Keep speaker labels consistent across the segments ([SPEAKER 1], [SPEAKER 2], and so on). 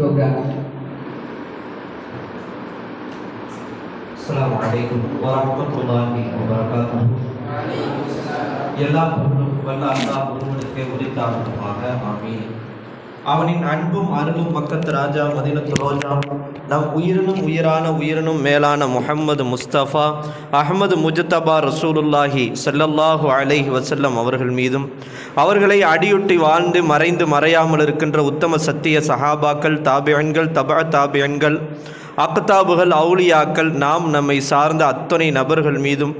[SPEAKER 1] in this program.
[SPEAKER 2] அஸ்ஸலாமு அலைக்கும் வரஹ்மத்துல்லாஹி வபரகாத்துஹு எல்லா புகழும் வல்ல அல்லாஹ் ஒருவனுக்கே உரித்தாகட்டுமாக ஆமீன் அவனின் அன்பும் அருளும் பக்கத்து ராஜா மதினத்து ரோஜா நம் உயிரினும் உயிரான உயிரினும் மேலான முஹம்மது முஸ்தபா அஹமது முஜ்தபா ரசூலுல்லாஹி சல்லல்லாஹு அலைஹி வசல்லம் அவர்கள் மீதும் அவர்களை அடியொட்டி வாழ்ந்து மறைந்து மறையாமல் இருக்கின்ற உத்தம சத்திய சஹாபாக்கள் தாபியன்கள் தபா தாபியன்கள் அக்தாபுகள் அவுலியாக்கள் நாம் நம்மை சார்ந்த அத்தனை நபர்கள் மீதும்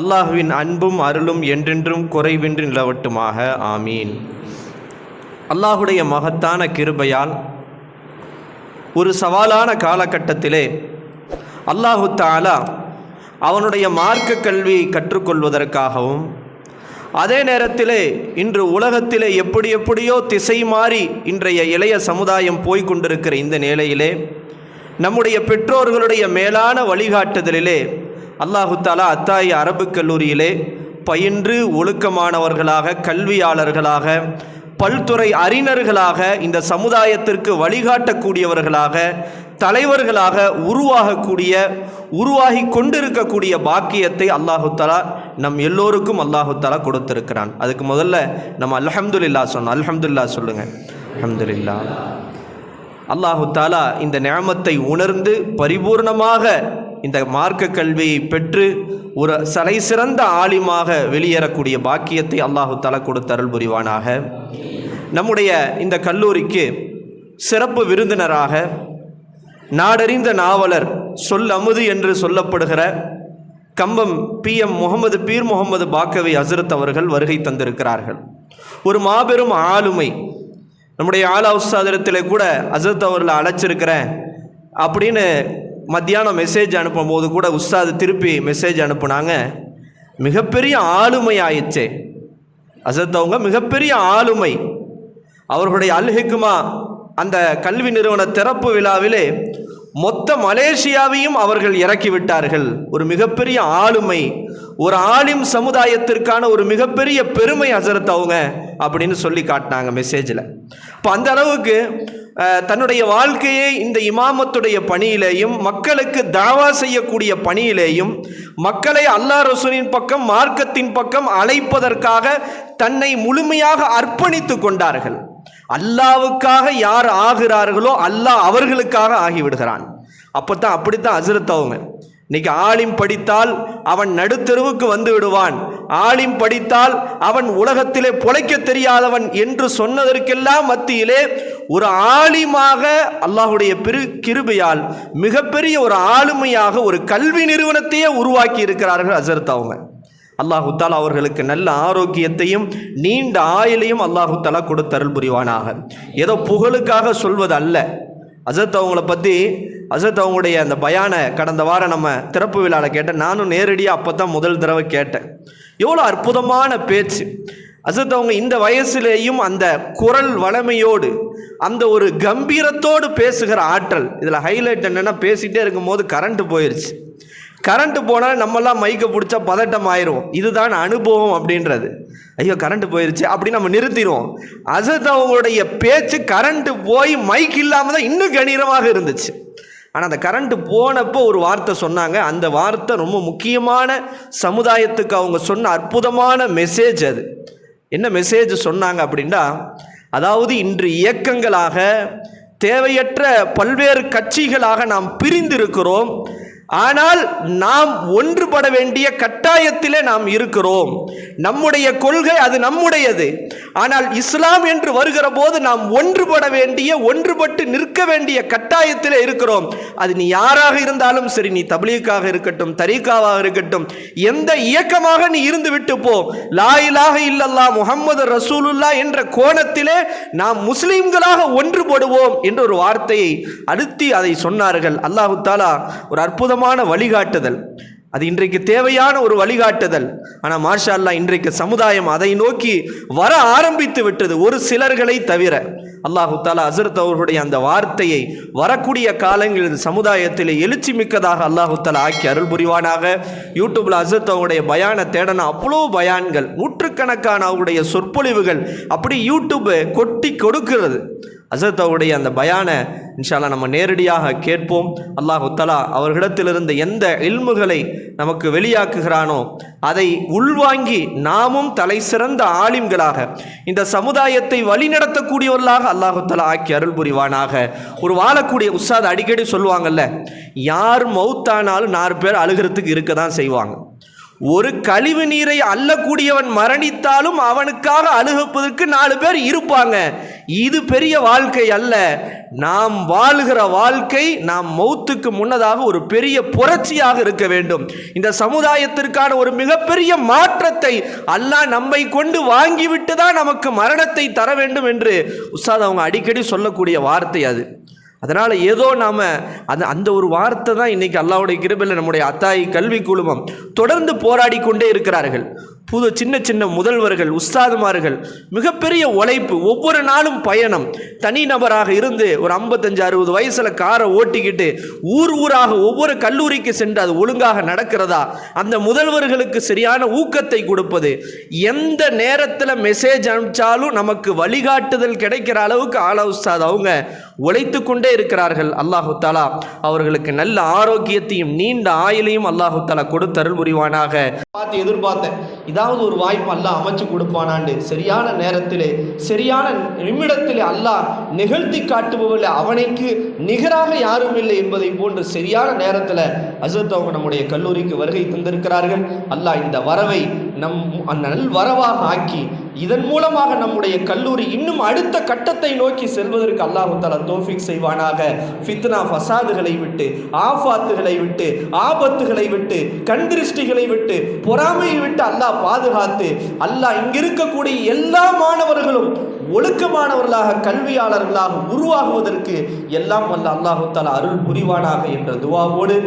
[SPEAKER 2] அல்லாஹுவின் அன்பும் அருளும் என்றென்றும் குறைவின்றி நிலவட்டுமாக. ஆமீன். அல்லாஹுடைய மகத்தான கிருபையால் ஒரு சவாலான காலகட்டத்திலே அல்லாஹு தாலா அவனுடைய மார்க்க கல்வியை கற்றுக்கொள்வதற்காகவும் அதே நேரத்திலே இன்று உலகத்திலே எப்படி எப்படியோ திசை மாறி இன்றைய இளைய சமுதாயம் போய்கொண்டிருக்கிற இந்த நிலையிலே நம்முடைய பெற்றோர்களுடைய மேலான வழிகாட்டுதலிலே அல்லாஹு தாலா அத்தாயி அரபுக் கல்லூரியிலே பயின்று ஒழுக்கமானவர்களாக கல்வியாளர்களாக பல்துறை அறிஞர்களாக இந்த சமுதாயத்திற்கு வழிகாட்டக்கூடியவர்களாக தலைவர்களாக உருவாகக்கூடிய உருவாகி கொண்டிருக்கக்கூடிய பாக்கியத்தை அல்லாஹு தலா நம் எல்லோருக்கும் அல்லாஹு தலா கொடுத்திருக்கிறான். அதுக்கு முதல்ல நம்ம அல்ஹம்துல்லா சொன்னோம் அல்ஹம்துல்லா சொல்லுங்கள் அலமதுல்லா அல்லாஹு தாலா இந்த நியமத்தை உணர்ந்து பரிபூர்ணமாக இந்த மார்க்க கல்வியை பெற்று ஒரு சலை சிறந்த ஆலிமாக வெளியேறக்கூடிய பாக்கியத்தை அல்லாஹு தாலா கொடுத்தருள் புரிவானாக. நம்முடைய இந்த கல்லூரிக்கு சிறப்பு விருந்தினராக நாடறிந்த நாவலர் சொல் அமுது என்று சொல்லப்படுகிற கம்பம் பி எம் முகமது பீர் முகமது பாக்கவி அசரத் அவர்கள் வருகை தந்திருக்கிறார்கள். ஒரு மாபெரும் ஆளுமை. நம்முடைய ஆலா உஸ்தாதிரத்தில் கூட அசரத் அவர்களை அழைச்சிருக்கிறேன். அப்படின்னு மத்தியானம் மெசேஜ் அனுப்பும் போது கூட உஸ்தாது திருப்பி மெசேஜ் அனுப்புனாங்க. மிகப்பெரிய ஆளுமை ஆயிடுச்சே. அசத்தவங்க மிகப்பெரிய ஆளுமை. அவர்களுடைய அல்ஹிக்குமா அந்த கல்வி நிறுவன திறப்பு விழாவிலே மொத்த மலேசியாவையும் அவர்கள் இறக்கி விட்டார்கள் ஒரு மிகப்பெரிய ஆளுமை ஒரு ஆலிம் சமுதாயத்திற்கான ஒரு மிகப்பெரிய பெருமை அசரத் அவங்க அப்படின்னு சொல்லி காட்டினாங்க மெசேஜில் இப்போ அந்த அளவுக்கு தன்னுடைய வாழ்க்கையை இந்த இமாமத்துடைய பணியிலேயும் மக்களுக்கு தாவா செய்யக்கூடிய பணியிலேயும் மக்களை அல்லாஹ் ரசூலின் பக்கம் மார்க்கத்தின் பக்கம் அழைப்பதற்காக தன்னை முழுமையாக அர்ப்பணித்து கொண்டார்கள். அல்லாவுக்காக யார் ஆகிறார்களோ அல்லாஹ் அவர்களுக்காக ஆகிவிடுகிறான். அப்போ தான் அப்படித்தான் அசரத் அவங்க இன்னைக்கு ஆலிம் படித்தால் அவன் நடுத்தெருவுக்கு வந்து விடுவான். ஆலிம் படித்தால் அவன் உலகத்திலே பொழைக்க தெரியாதவன் என்று சொன்னதற்கெல்லாம் மத்தியிலே ஒரு ஆலிமாக அல்லாஹுடைய பெரு கிருபையால் மிகப்பெரிய ஒரு ஆளுமையாக ஒரு கல்வி நிறுவனத்தையே உருவாக்கி இருக்கிறார்கள் அசரத் அவங்க அல்லாஹுத்தால் அவர்களுக்கு நல்ல ஆரோக்கியத்தையும் நீண்ட ஆயுளையும் அல்லாஹுத்தாலா கொடுத்தருள் புரிவானாக. ஏதோ புகழுக்காக சொல்வது அல்ல. அசத் அவங்கள பற்றி அசத் அவங்களுடைய அந்த பயானை கடந்த வாரம் நம்ம திறப்பு விழாவில் கேட்டேன். நானும் நேரடியாக அப்போ தான் முதல் தடவை கேட்டேன். எவ்வளோ அற்புதமான பேச்சு. அசத் அவங்க இந்த வயசுலேயும் அந்த குரல் வளமையோடு அந்த ஒரு கம்பீரத்தோடு பேசுகிற ஆற்றல் இதில் ஹைலைட் என்னென்னா பேசிகிட்டே இருக்கும்போது கரண்ட்டு போயிடுச்சு கரண்ட்டு போனால் நம்மெல்லாம் மைக்கை பிடிச்சா பதட்டம் ஆயிரும். இதுதான் அனுபவம் அப்படின்றது. ஐயோ கரண்ட்டு போயிடுச்சு அப்படின்னு நம்ம நிறுத்திடுவோம். அசத் அவங்களுடைய பேச்சு கரண்ட்டு போய் மைக் இல்லாமல் தான் இன்னும் கணீரமாக இருந்துச்சு. ஆனால் அந்த கரண்ட்டு போனப்போ ஒரு வார்த்தை சொன்னாங்க. அந்த வார்த்தை ரொம்ப முக்கியமான சமுதாயத்துக்கு அவங்க சொன்ன அற்புதமான மெசேஜ் அது. என்ன மெசேஜ் சொன்னாங்க அப்படின்னா அதாவது இன்று இயக்கங்களாக தேவையற்ற பல்வேறு கட்சிகளாக நாம் பிரிந்திருக்கிறோம். ஆனால் நாம் ஒன்றுபட வேண்டிய கட்டாயத்திலே நாம் இருக்கிறோம். நம்முடைய கொள்கை அது நம்முடையது. ஆனால் இஸ்லாம் என்று வருகிற போது நாம் ஒன்றுபட வேண்டிய ஒன்றுபட்டு நிற்க வேண்டிய கட்டாயத்தில் இருக்கிறோம். அது நீ யாராக இருந்தாலும் சரி நீ தபிலீக்காக இருக்கட்டும் தரீக்காவாக இருக்கட்டும் எந்த இயக்கமாக நீ இருந்து விட்டு போ. லா இல்லல்லா முகமது ரசூலுல்லா என்ற கோணத்திலே நாம் முஸ்லீம்களாக ஒன்றுபடுவோம் என்ற ஒரு வார்த்தையை அடுத்து அதை சொன்னார்கள். அல்லாஹு தாலா ஒரு அற்புதமான வழிகாட்டுதல். அது இன்றைக்கு தேவையான ஒரு வழிகாட்டுதல். ஆனால் மார்ஷா அல்லா இன்றைக்கு சமுதாயம் அதை நோக்கி வர ஆரம்பித்து விட்டது ஒரு சிலர்களை தவிர. அல்லாஹு தாலா அசரத் அவர்களுடைய அந்த வார்த்தையை வரக்கூடிய காலங்களில் இந்த சமுதாயத்தில் எழுச்சி மிக்கதாக அல்லாஹு தாலா ஆக்கி அருள் புரிவானாக. யூடியூப்பில் அசரத் அவருடைய பயான தேடன அவ்வளோ பயான்கள் நூற்றுக்கணக்கான அவருடைய சொற்பொழிவுகள் அப்படி யூடியூப் கொட்டி கொடுக்கிறது. அசத்தவுடைய அந்த பயானை இன்ஷால்லா நம்ம நேரடியாக கேட்போம். அல்லாஹு தலா அவர்களிடத்திலிருந்து எந்த இல்முகளை நமக்கு வெளியாக்குகிறானோ அதை உள்வாங்கி நாமும் தலை சிறந்த ஆலிம்களாக இந்த சமுதாயத்தை வழிநடத்தக்கூடியவர்களாக அல்லாஹு தலா ஆக்கி அருள் புரிவானாக. ஒரு வாழக்கூடிய உஸ்தாத் அடிக்கடி சொல்லுவாங்கல்ல யார் மௌத்தானாலும் நாலு பேர் அழுகிறதுக்கு இருக்க தான் செய்வாங்க. ஒரு கழிவு நீரை அள்ளக்கூடியவன் மரணித்தாலும் அவனுக்காக அழுகப்பதற்கு நாலு பேர் இருப்பாங்க. இது பெரிய வாழ்க்கை அல்ல. நாம் வாழுகிற வாழ்க்கை நாம் மௌத்துக்கு முன்னதாக ஒரு பெரிய புரட்சியாக இருக்க வேண்டும். இந்த சமுதாயத்திற்கான ஒரு மிகப்பெரிய மாற்றத்தை அல்லாஹ் நம்மை கொண்டு வாங்கிவிட்டு தான் நமக்கு மரணத்தை தர வேண்டும் என்று உஸ்தாத் அவங்க அடிக்கடி சொல்லக்கூடிய வார்த்தை அது. அதனால் ஏதோ நாம் அது அந்த ஒரு வார்த்தை தான் இன்றைக்கி அல்லாவுடைய கிருபில் நம்முடைய அத்தாய் கல்வி குழுமம் தொடர்ந்து போராடி கொண்டே இருக்கிறார்கள். புது சின்ன சின்ன முதல்வர்கள் உஸ்தாதுமார்கள் மிகப்பெரிய உழைப்பு ஒவ்வொரு நாளும் பயணம். தனிநபராக இருந்து ஒரு ஐம்பத்தஞ்சு அறுபது வயசில் காரை ஓட்டிக்கிட்டு ஊர் ஊராக ஒவ்வொரு கல்லூரிக்கு சென்று அது ஒழுங்காக நடக்கிறதா? அந்த முதல்வர்களுக்கு சரியான ஊக்கத்தை கொடுப்பது. எந்த நேரத்தில் மெசேஜ் அனுப்பிச்சாலும் நமக்கு வழிகாட்டுதல் கிடைக்கிற அளவுக்கு ஆலா உஸ்தாத் அவங்க உழைத்து கொண்டே இருக்கிறார்கள். அல்லாஹு தாலா அவர்களுக்கு நல்ல ஆரோக்கியத்தையும் நீண்ட ஆயுளையும் அல்லாஹு தாலா கொடுத்தருள் புரிவானாக. பார்த்து எதிர்பார்த்தேன். ஏதாவது ஒரு வாய்ப்பு அல்லாஹ் அமைச்சு கொடுப்பானாண்டு. சரியான நேரத்திலே சரியான நிமிடத்திலே அல்லாஹ் நிகழ்த்தி காட்டுபவர்கள் அவனைக்கு நிகராக யாரும் இல்லை என்பதை போன்று சரியான நேரத்தில் அசத் அவங்க நம்முடைய கல்லூரிக்கு வருகை தந்திருக்கிறார்கள். அல்லாஹ் இந்த வரவை நம் அந்த நல் வரவாக ஆக்கி இதன் மூலமாக நம்முடைய கல்லூரி இன்னும் அடுத்த கட்டத்தை நோக்கி செல்வதற்கு அல்லாஹு தலா தோஃபிக் செய்வானாக. ஃபித்னா ஃபசாதுகளை விட்டு ஆஃபாத்துகளை விட்டு ஆபத்துகளை விட்டு கண்திருஷ்டிகளை விட்டு பொறாமையை விட்டு அல்லாஹ் பாதுகாத்து அல்லாஹ் இங்கிருக்கக்கூடிய எல்லா மாணவர்களும் ஒழுக்கமானவர்களாக கல்வியாளர்களாக உருவாகுவதற்கு எல்லாம் வல்ல அல்லாஹு தலா அருள் புரிவானாக என்ற துவாவோடு